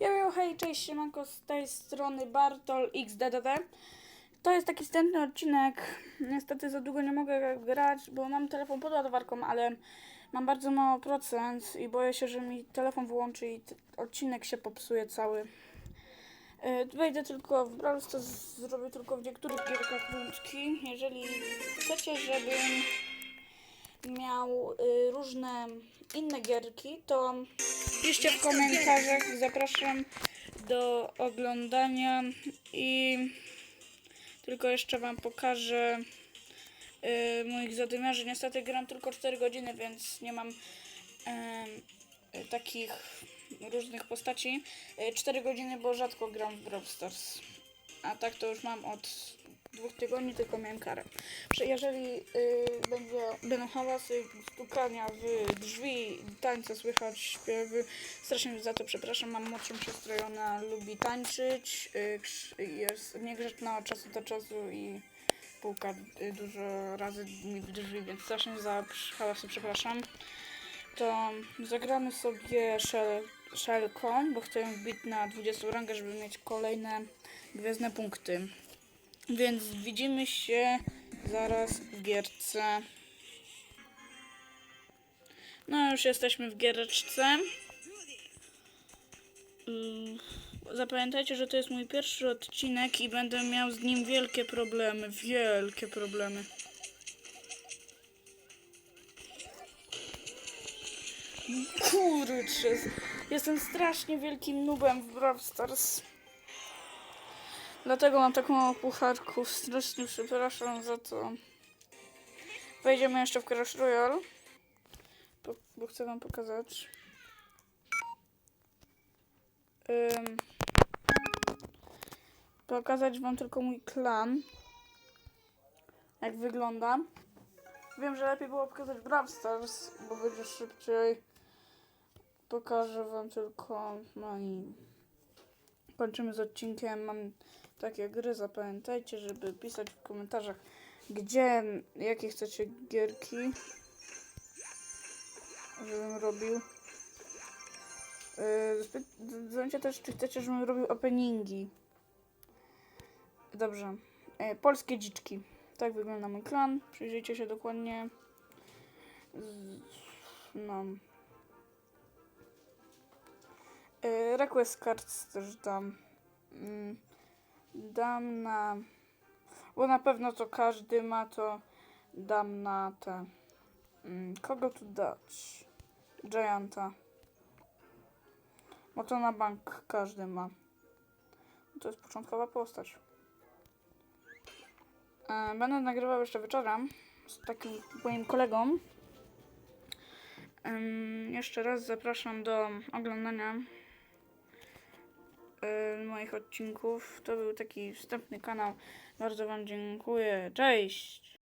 Jojo, hej, cześć, siemanko, z tej strony Bartol XDDD. To jest taki wstępny odcinek. Niestety za długo nie mogę grać, bo mam telefon pod ładowarką, ale mam bardzo mało procent i boję się, że mi telefon wyłączy i odcinek się popsuje cały. Yy, Wejdę tylko w Brawl zrobię tylko w niektórych gierkach rundki. Jeżeli chcecie, żebym miał y, różne inne gierki, to piszcie w komentarzach. Zapraszam do oglądania i tylko jeszcze Wam pokażę y, moich zadymiarzy. Niestety gram tylko 4 godziny, więc nie mam y, takich różnych postaci. Y, 4 godziny, bo rzadko gram w Brawl Stars. A tak to już mam od dwóch tygodni, tylko miałem karę. Że jeżeli y, będzie, będą hałasy, stukania w drzwi, tańce słychać, śpiewy, strasznie za to przepraszam. Mam młodszą siostrę, ona lubi tańczyć, y, jest niegrzeczna od czasu do czasu i puka y, dużo razy mi w drzwi, więc strasznie za hałasy przepraszam. To zagramy sobie Shell, Shellką, bo chcę wbić na 20 rangę, żeby mieć kolejne gwiezdne punkty. Więc widzimy się zaraz w gierce. No, już jesteśmy w giereczce. Yy, Zapamiętajcie, że to jest mój pierwszy odcinek i będę miał z nim wielkie problemy. Wielkie problemy. Kurczę, jestem strasznie wielkim nubem w Brawl Stars. Dlatego mam tak mało pucharków. Strasznie przepraszam za to. Wejdziemy jeszcze w Crash Royale. Po, bo chcę wam pokazać. Ym, pokazać wam tylko mój klan. Jak wygląda. Wiem, że lepiej było pokazać Brawl Stars, bo będzie szybciej. Pokażę wam tylko. I kończymy z odcinkiem. Mam takie gry, zapamiętajcie, żeby pisać w komentarzach, gdzie, jakie chcecie gierki, żebym robił. Yy, Dzwońcie też, czy chcecie, żebym robił openingi. Dobrze. Yy, polskie dziczki. Tak wygląda mój klan. Przyjrzyjcie się dokładnie. No. Yy, request cards też dam. Mm dam na. Bo na pewno to każdy ma, to dam na te. Mm, kogo tu dać? Gianta. Bo to na bank każdy ma. To jest początkowa postać. E, Będę nagrywał jeszcze wieczorem z takim moim kolegą. Jeszcze raz zapraszam do oglądania y, moich odcinków. To był taki wstępny kanał. Bardzo Wam dziękuję. Cześć!